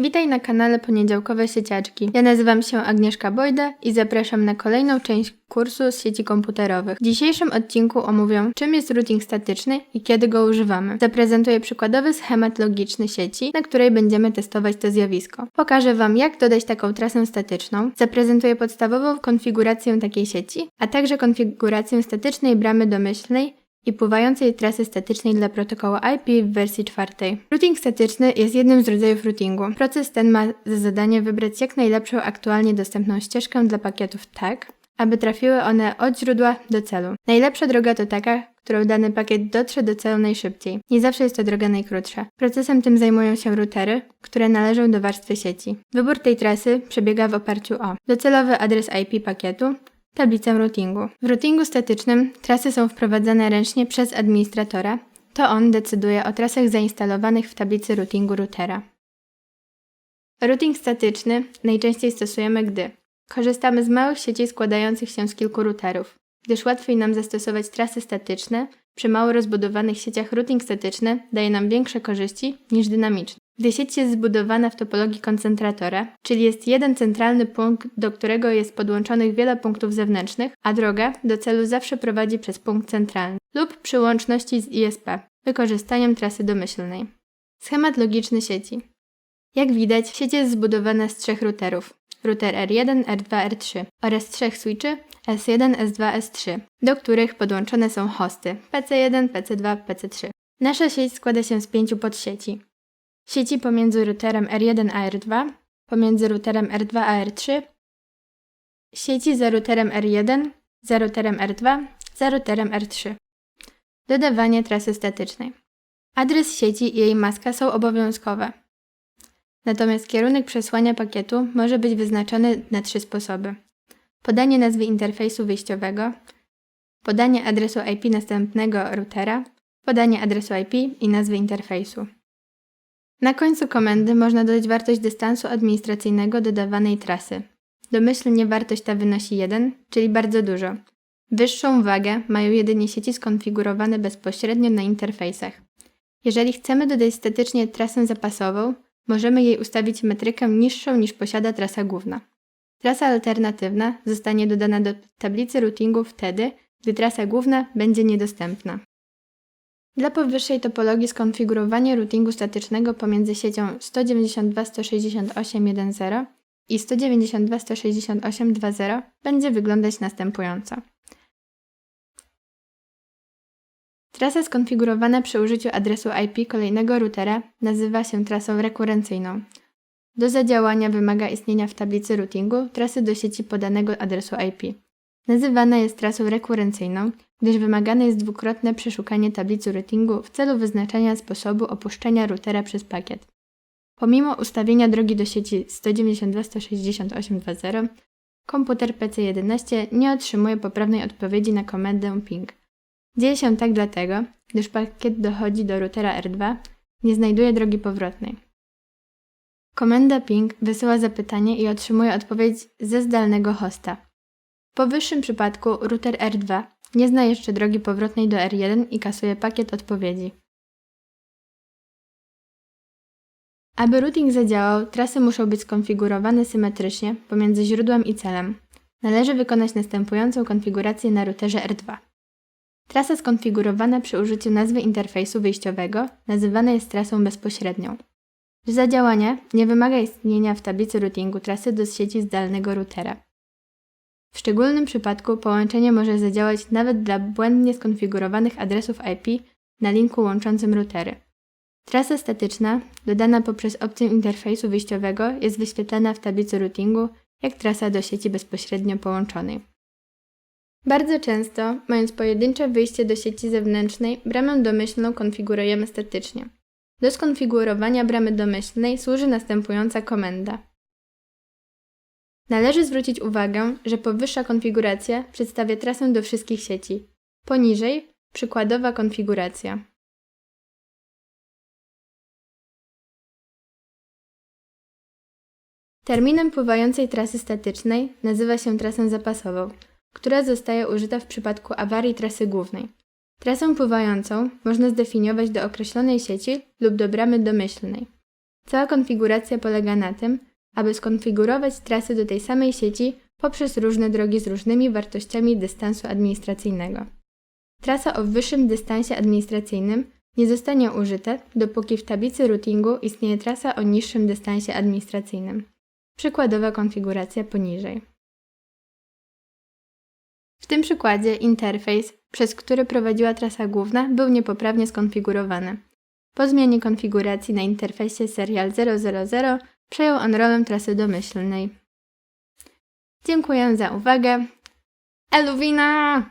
Witaj na kanale Poniedziałkowe Sieciaczki. Ja nazywam się Agnieszka Bojda i zapraszam na kolejną część kursu z sieci komputerowych. W dzisiejszym odcinku omówię, czym jest routing statyczny i kiedy go używamy. Zaprezentuję przykładowy schemat logiczny sieci, na której będziemy testować to zjawisko. Pokażę Wam, jak dodać taką trasę statyczną, zaprezentuję podstawową konfigurację takiej sieci, a także konfigurację statycznej bramy domyślnej i pływającej trasy statycznej dla protokołu IP w wersji czwartej. Routing statyczny jest jednym z rodzajów routingu. Proces ten ma za zadanie wybrać jak najlepszą aktualnie dostępną ścieżkę dla pakietów tak, aby trafiły one od źródła do celu. Najlepsza droga to taka, którą dany pakiet dotrze do celu najszybciej. Nie zawsze jest to droga najkrótsza. Procesem tym zajmują się routery, które należą do warstwy sieci. Wybór tej trasy przebiega w oparciu o docelowy adres IP pakietu, tablicę routingu. W routingu statycznym trasy są wprowadzane ręcznie przez administratora. To on decyduje o trasach zainstalowanych w tablicy routingu routera. Routing statyczny najczęściej stosujemy, gdy korzystamy z małych sieci składających się z kilku routerów, gdyż łatwiej nam zastosować trasy statyczne. Przy mało rozbudowanych sieciach routing statyczny daje nam większe korzyści niż dynamiczny. Gdy sieć jest zbudowana w topologii koncentratora, czyli jest jeden centralny punkt, do którego jest podłączonych wiele punktów zewnętrznych, a droga do celu zawsze prowadzi przez punkt centralny, lub przy łączności z ISP, wykorzystaniem trasy domyślnej. Schemat logiczny sieci. Jak widać, sieć jest zbudowana z trzech routerów. Router R1, R2, R3 oraz trzech switchy S1, S2, S3, do których podłączone są hosty PC1, PC2, PC3. Nasza sieć składa się z pięciu podsieci sieci pomiędzy routerem R1 a R2, pomiędzy routerem R2 a R3, sieci za routerem R1, za routerem R2, za routerem R3. Dodawanie trasy statycznej. Adres sieci i jej maska są obowiązkowe. Natomiast kierunek przesłania pakietu może być wyznaczony na trzy sposoby. Podanie nazwy interfejsu wyjściowego, podanie adresu IP następnego routera, podanie adresu IP i nazwy interfejsu. Na końcu komendy można dodać wartość dystansu administracyjnego dodawanej trasy. Domyślnie wartość ta wynosi 1, czyli bardzo dużo. Wyższą wagę mają jedynie sieci skonfigurowane bezpośrednio na interfejsach. Jeżeli chcemy dodać statycznie trasę zapasową, możemy jej ustawić metrykę niższą niż posiada trasa główna. Trasa alternatywna zostanie dodana do tablicy routingu wtedy, gdy trasa główna będzie niedostępna. Dla powyższej topologii skonfigurowanie routingu statycznego pomiędzy siecią 192.168.1.0 i 192.168.2.0 będzie wyglądać następująco. Trasa skonfigurowana przy użyciu adresu IP kolejnego routera nazywa się trasą rekurencyjną. Do zadziałania wymaga istnienia w tablicy routingu trasy do sieci podanego adresu IP. Nazywana jest trasą rekurencyjną, gdyż wymagane jest dwukrotne przeszukanie tablicy routingu w celu wyznaczenia sposobu opuszczenia routera przez pakiet. Pomimo ustawienia drogi do sieci 192.168.2.0, komputer PC11 nie otrzymuje poprawnej odpowiedzi na komendę ping. Dzieje się tak dlatego, gdyż pakiet dochodzi do routera R2, nie znajduje drogi powrotnej. Komenda ping wysyła zapytanie i otrzymuje odpowiedź ze zdalnego hosta. W powyższym przypadku router R2 nie zna jeszcze drogi powrotnej do R1 i kasuje pakiet odpowiedzi. Aby routing zadziałał, trasy muszą być skonfigurowane symetrycznie pomiędzy źródłem i celem. Należy wykonać następującą konfigurację na routerze R2. Trasa skonfigurowana przy użyciu nazwy interfejsu wyjściowego nazywana jest trasą bezpośrednią. Do zadziałania nie wymaga istnienia w tablicy routingu trasy do sieci zdalnego routera. W szczególnym przypadku połączenie może zadziałać nawet dla błędnie skonfigurowanych adresów IP na linku łączącym routery. Trasa statyczna, dodana poprzez opcję interfejsu wyjściowego, jest wyświetlana w tablicy routingu jak trasa do sieci bezpośrednio połączonej. Bardzo często, mając pojedyncze wyjście do sieci zewnętrznej, bramę domyślną konfigurujemy statycznie. Do skonfigurowania bramy domyślnej służy następująca komenda – Należy zwrócić uwagę, że powyższa konfiguracja przedstawia trasę do wszystkich sieci. Poniżej przykładowa konfiguracja. Terminem pływającej trasy statycznej nazywa się trasę zapasową, która zostaje użyta w przypadku awarii trasy głównej. Trasę pływającą można zdefiniować do określonej sieci lub do bramy domyślnej. Cała konfiguracja polega na tym, aby skonfigurować trasy do tej samej sieci poprzez różne drogi z różnymi wartościami dystansu administracyjnego. Trasa o wyższym dystansie administracyjnym nie zostanie użyta, dopóki w tablicy routingu istnieje trasa o niższym dystansie administracyjnym. Przykładowa konfiguracja poniżej. Tym przykładzie interfejs, przez który prowadziła trasa główna, był niepoprawnie skonfigurowany. Po zmianie konfiguracji na interfejsie Serial 000 przejął on rolę trasy domyślnej. Dziękuję za uwagę. Eluwina!